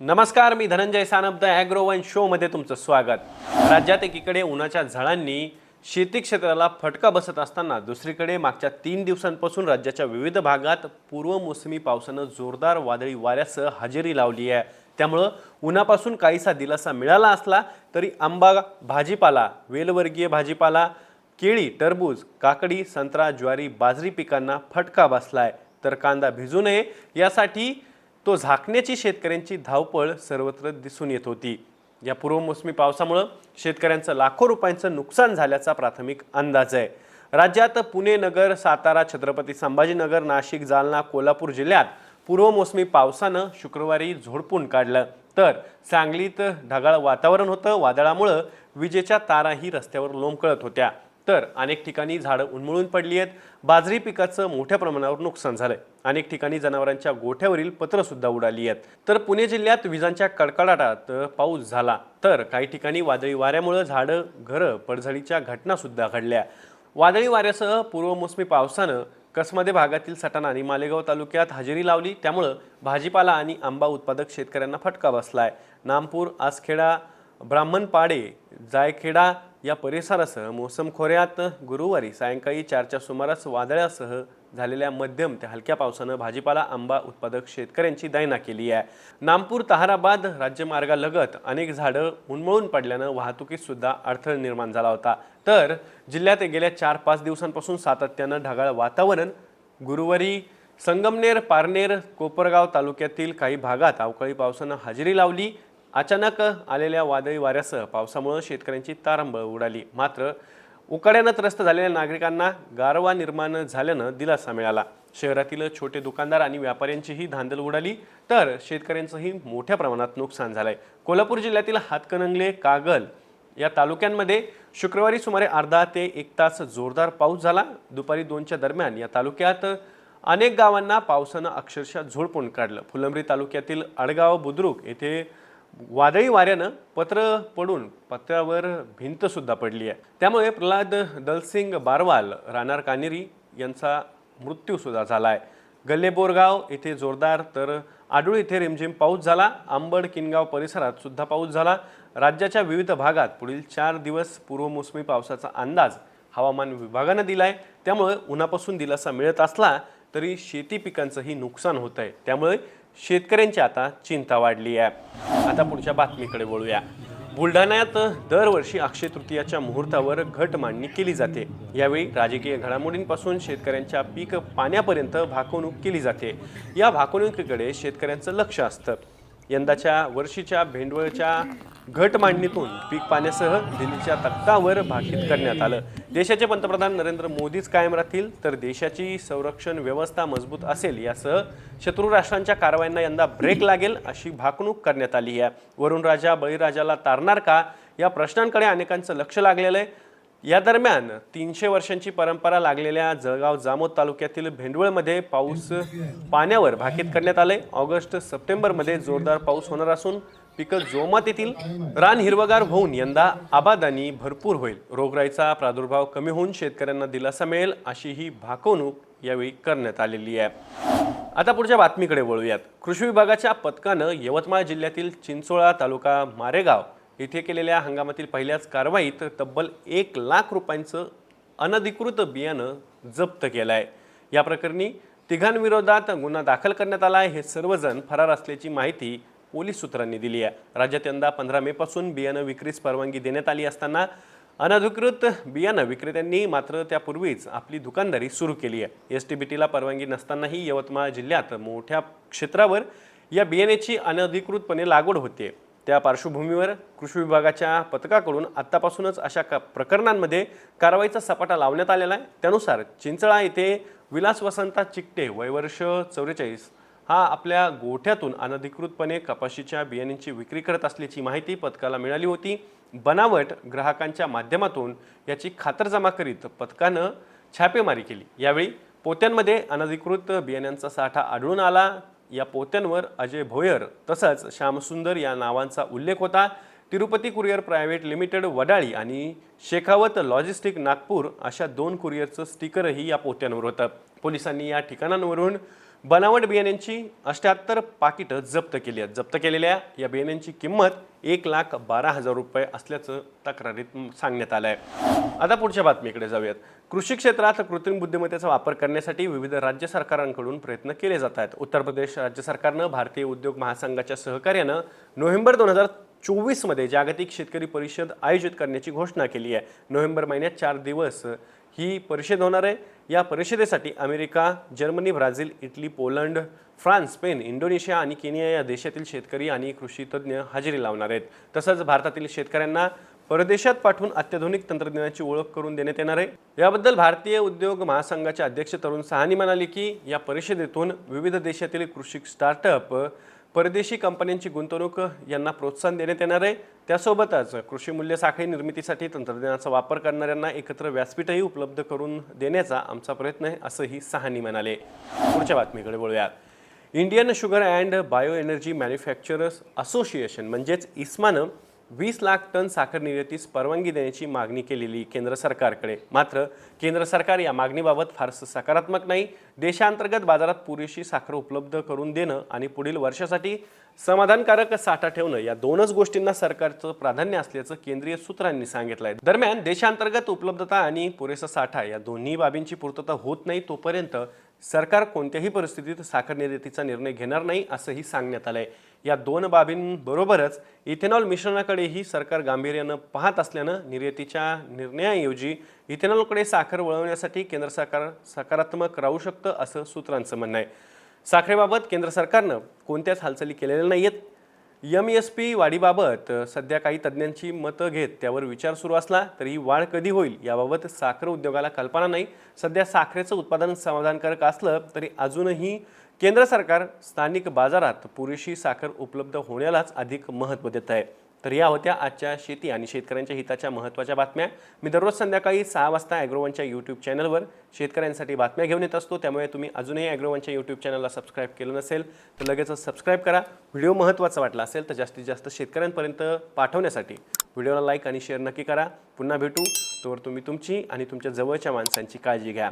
नमस्कार मी Dhananjay Sanap the agro one शोमध्ये तुमचं स्वागत. राज्यात एकीकडे उन्हाच्या झळांनी शेती क्षेत्राला फटका बसत असताना दुसरीकडे मागच्या तीन दिवसांपासून राज्याच्या विविध भागात पूर्व मोसमी पावसानं जोरदार वादळी वाऱ्यासह हजेरी लावली आहे. त्यामुळं उन्हापासून काहीसा दिलासा मिळाला असला तरी आंबा भाजीपाला वेलवर्गीय भाजीपाला केळी टरबूज काकडी संत्रा ज्वारी बाजरी पिकांना फटका बसला आहे तर कांदा भिजू नये यासाठी तो झाकण्याची शेतकऱ्यांची धावपळ सर्वत्र दिसून येत होती. या पूर्वमोसमी पावसामुळं शेतकऱ्यांचं लाखो रुपयांचं नुकसान झाल्याचा प्राथमिक अंदाज आहे. राज्यात पुणे नगर सातारा छत्रपती संभाजीनगर नाशिक जालना कोल्हापूर जिल्ह्यात पूर्वमोसमी पावसानं शुक्रवारी झोडपून काढलं. तर सांगलीत ढगाळ वातावरण होतं. वादळामुळं विजेच्या ताराही रस्त्यावर लोंबकळत होत्या. तर अनेक ठिकाणी झाडं उन्मळून पडली आहेत. बाजरी पिकाचं मोठ्या प्रमाणावर नुकसान झालंय. अनेक ठिकाणी जनावरांच्या गोठ्यावरील पत्रंसुद्धा उडाली आहेत. तर पुणे जिल्ह्यात विजांच्या कडकडाटात पाऊस झाला. तर काही ठिकाणी वादळी वाऱ्यामुळे झाडं घरं पडझडीच्या घटनासुद्धा घडल्या. वादळी वाऱ्यासह पूर्वमोसमी पावसानं कसमध्ये भागातील सटाणा आणि मालेगाव तालुक्यात हजेरी लावली. त्यामुळं भाजीपाला आणि आंबा उत्पादक शेतकऱ्यांना फटका बसला आहे नामपूर आसखेडा ब्राह्मणपाडे जायखेडा या परिसरासह मोसम खोऱ्यात गुरुवारी सायंकाळी चारच्या सुमारास वादळासह झालेल्या मध्यम ते हलक्या पावसानं भाजीपाला आंबा उत्पादक शेतकऱ्यांची दैना केली आहे. नामपूर तहाराबाद राज्यमार्गालगत अनेक झाडं उन्मळून पडल्यानं वाहतुकीत सुद्धा अडथळा निर्माण झाला होता. तर जिल्ह्यात गेल्या चार पाच दिवसांपासून सातत्यानं ढगाळ वातावरण. गुरुवारी संगमनेर पारनेर कोपरगाव तालुक्यातील काही भागात अवकाळी पावसानं हजेरी लावली. अचानक आलेल्या वादळी वाऱ्यासह पावसामुळे शेतकऱ्यांची तारंबळ उडाली. मात्र उकाड्यानं त्रस्त झालेल्या नागरिकांना गारवा निर्माण झाल्यानं दिलासा मिळाला. शहरातील छोटे दुकानदार आणि व्यापाऱ्यांचीही धांदल उडाली तर शेतकऱ्यांचंही मोठ्या प्रमाणात नुकसान झालंय. कोल्हापूर जिल्ह्यातील हातकणंगले कागल या तालुक्यांमध्ये शुक्रवारी सुमारे अर्धा ते एक तास जोरदार पाऊस झाला. दुपारी दोनच्या दरम्यान या तालुक्यात अनेक गावांना पावसानं अक्षरशः झोडपून काढलं. फुलंब्री तालुक्यातील अडगाव बुद्रुक येथे वादळी वाऱ्यानं पत्र पडून पत्रावर भिंतसुद्धा पडली आहे. त्यामुळे प्रल्हाद दलसिंग बारवाल राणार कानेरी यांचा मृत्यूसुद्धा झाला आहे गल्लेबोरगाव येथे जोरदार तर आडूळ येथे रिमझिम पाऊस झाला. आंबड किनगाव परिसरात सुद्धा पाऊस झाला. राज्याच्या विविध भागात पुढील चार दिवस पूर्वमोसमी पावसाचा अंदाज हवामान विभागानं दिला आहे त्यामुळे उन्हापासून दिलासा मिळत असला तरी शेती पिकांचंही नुकसान होत आहे त्यामुळे शेतकऱ्यांची आता चिंता वाढली आहे. आता पुढच्या बातमीकडे वळूया. बुलढाण्यात दरवर्षी अक्षय तृतीयाच्या मुहूर्तावर घट मांडणी केली जाते. यावेळी राजकीय घडामोडींपासून शेतकऱ्यांच्या पीक पाण्यापर्यंत भाकवणूक केली जाते. या भाकवणुकीकडे शेतकऱ्यांचं लक्ष असतं. यंदाच्या वर्षीच्या भेंडवळच्या घट मांडणीतून पीक पाण्यासह दिल्लीच्या तख्तावर भाकीत करण्यात आलं. देशाचे पंतप्रधान नरेंद्र मोदीच कायम राहतील तर देशाची संरक्षण व्यवस्था मजबूत असेल यासह शत्रू राष्ट्रांच्या कारवायांना यंदा ब्रेक लागेल अशी भाकणूक करण्यात आली आहे. वरुण राजा बळीराजाला तारणार का? या प्रश्नांकडे अनेकांचं लक्ष लागलेलं आहे. या दरम्यान तीनशे वर्षांची परंपरा लागलेल्या जळगाव जामोद तालुक्यातील भेंडवळमध्ये पाऊस पाण्यावर भाकीत करण्यात आले ऑगस्ट सप्टेंबरमध्ये जोरदार पाऊस होणार असून पिकं जोमात येतील. रान हिरवगार होऊन यंदा आबादानी भरपूर होईल. रोगराईचा प्रादुर्भाव कमी होऊन शेतकऱ्यांना दिलासा मिळेल अशी ही भाकवणूक यावेळी करण्यात आलेली आहे. आता पुढच्या बातमीकडे वळूयात. कृषी विभागाच्या पथकानं यवतमाळ जिल्ह्यातील चिंचोळा तालुका मारेगाव इथे केलेल्या हंगामातील पहिल्याच कारवाईत तब्बल एक लाख रुपयांचं अनधिकृत बियाणं जप्त केलं आहे या प्रकरणी तिघांविरोधात गुन्हा दाखल करण्यात आला आहे. हे सर्वजण फरार असल्याची माहिती पोलीस सूत्रांनी दिली आहे. राज्यात यंदा पंधरा मेपासून बियाणं विक्रीस परवानगी देण्यात आली असताना अनधिकृत बियाणं विक्रेत्यांनी मात्र त्यापूर्वीच आपली दुकानदारी सुरू केली आहे. एस टी बी टीला परवानगी नसतानाही यवतमाळ जिल्ह्यात मोठ्या क्षेत्रावर या बियाण्याची अनधिकृतपणे लागवड होते. त्या पार्श्वभूमीवर कृषी विभागाच्या पथकाकडून आत्तापासूनच अशा का प्रकरणांमध्ये कारवाईचा सपाटा लावण्यात आलेला आहे. त्यानुसार चिंचळा येथे विलास वसंता चिकटे वयवर्ष चौवेचाळीस हा आपल्या गोठ्यातून अनधिकृतपणे कपाशीच्या बियाण्यांची विक्री करत असल्याची माहिती पथकाला मिळाली होती. बनावट ग्राहकांच्या माध्यमातून याची खातरजमा करीत पथकानं छापेमारी केली. यावेळी पोत्यांमध्ये अनधिकृत बियाण्यांचा साठा आढळून आला. या पोत्यांवर अजय भोयर तसंच श्यामसुंदर या नावांचा उल्लेख होता. Tirupati courier private limited Vadali आणि शेखावत लॉजिस्टिक नागपूर अशा दोन कुरिअरचं स्टिकरही या पोत्यांवर होतं. पोलिसांनी या ठिकाणांवरून बनावट बियाण्यांची अष्ट्याहत्तर पाकिटं जप्त केली आहेत. जप्त केलेल्या या बियाण्यांची किंमत एक लाख बारा हजार रुपये असल्याचं तक्रारीत सांगण्यात आलं आहे आता पुढच्या बातमीकडे जाऊयात. कृषी क्षेत्रात कृत्रिम बुद्धिमत्तेचा वापर करण्यासाठी विविध राज्य सरकारांकडून प्रयत्न केले जात आहेत. उत्तर प्रदेश राज्य सरकारनं भारतीय उद्योग महासंघाच्या सहकार्यानं नोव्हेंबर दोन हजार चोवीसमध्ये जागतिक शेतकरी परिषद आयोजित करण्याची घोषणा केली आहे. नोव्हेंबर महिन्यात चार दिवस ही परिषद होणार आहे. या परिषदेसाठी America Germany Brazil Italy Poland France Spain Indonesia आणि केनिया या देशातील शेतकरी आणि कृषी तज्ज्ञ हजेरी लावणार आहेत. तसंच भारतातील शेतकऱ्यांना परदेशात पाठवून अत्याधुनिक तंत्रज्ञानाची ओळख करून देण्यात येणार आहे. याबद्दल भारतीय उद्योग महासंघाचे अध्यक्ष तरुण सहानी म्हणाले की या परिषदेतून विविध देशातील कृषी स्टार्टअप परदेशी कंपन्यांची गुंतवणूक यांना प्रोत्साहन देण्यात येणार आहे. त्यासोबतच कृषी मूल्य साखळी निर्मितीसाठी तंत्रज्ञानाचा वापर करणाऱ्यांना एकत्र व्यासपीठही उपलब्ध करून देण्याचा आमचा प्रयत्न आहे असंही सहानी म्हणाले. पुढच्या बातमीकडे बोलूयात. Indian sugar and bio energy manufacturers association म्हणजेच इस्मानं वीस लाख टन साखर निर्यातीस परवानगी देण्याची मागणी केलेली केंद्र सरकारकडे. मात्र केंद्र सरकार या मागणीबाबत फारसं सकारात्मक नाही. देशांतर्गत बाजारात पुरेशी साखर उपलब्ध करून देणं आणि पुढील वर्षासाठी समाधानकारक साठा ठेवणं या दोनच गोष्टींना सरकारचं प्राधान्य असल्याचं केंद्रीय सूत्रांनी सांगितलं आहे दरम्यान देशांतर्गत उपलब्धता आणि पुरेसा साठा या दोन्ही बाबींची पूर्तता होत नाही तोपर्यंत सरकार कोणत्याही परिस्थितीत साखर निर्यातीचा निर्णय घेणार नाही असंही सांगण्यात आलंय. या दोन बाबींबरोबरच इथेनॉल मिश्रणाकडेही सरकार गांभीर्यानं पाहत असल्यानं निर्यातीच्या निर्णयाऐवजी इथेनॉलकडे साखर वळवण्यासाठी केंद्र सरकार सकारात्मक राहू शकतं असं सूत्रांचं म्हणणं आहे. साखरेबाबत केंद्र सरकारनं कोणत्याच हालचाली केलेल्या नाही आहेत एम एस पी वाढीबाबत सध्या काही तज्ज्ञांची मतं घेत त्यावर विचार सुरू असला तरी वाढ कधी होईल याबाबत साखर उद्योगाला कल्पना नाही. सध्या साखरेचं उत्पादन समाधानकारक असलं तरी अजूनही केंद्र सरकार स्थानिक बाजारात पुरेशी साखर उपलब्ध होण्यालाच अधिक महत्त्व देत आहे. तर या होत्या आजच्या शेती आणि शेतकऱ्यांच्या हिताच्या महत्त्वाच्या बातम्या. मी दररोज संध्याकाळी सहा वाजता ॲग्रोवनच्या यूट्यूब चॅनलवर शेतकऱ्यांसाठी बातम्या घेऊन येत असतो. त्यामुळे तुम्ही अजूनही ॲग्रोवनच्या यूट्यूब चॅनलला सबस्क्राईब केलं नसेल तर लगेचच सबस्क्राईब करा. व्हिडिओ महत्त्वाचा वाटला असेल तर जास्तीत जास्त शेतकऱ्यांपर्यंत पाठवण्यासाठी व्हिडिओला लाईक आणि शेअर नक्की करा. पुन्हा भेटू. तोवर तुम्ही तुमची आणि तुमच्या जवळच्या माणसांची काळजी घ्या.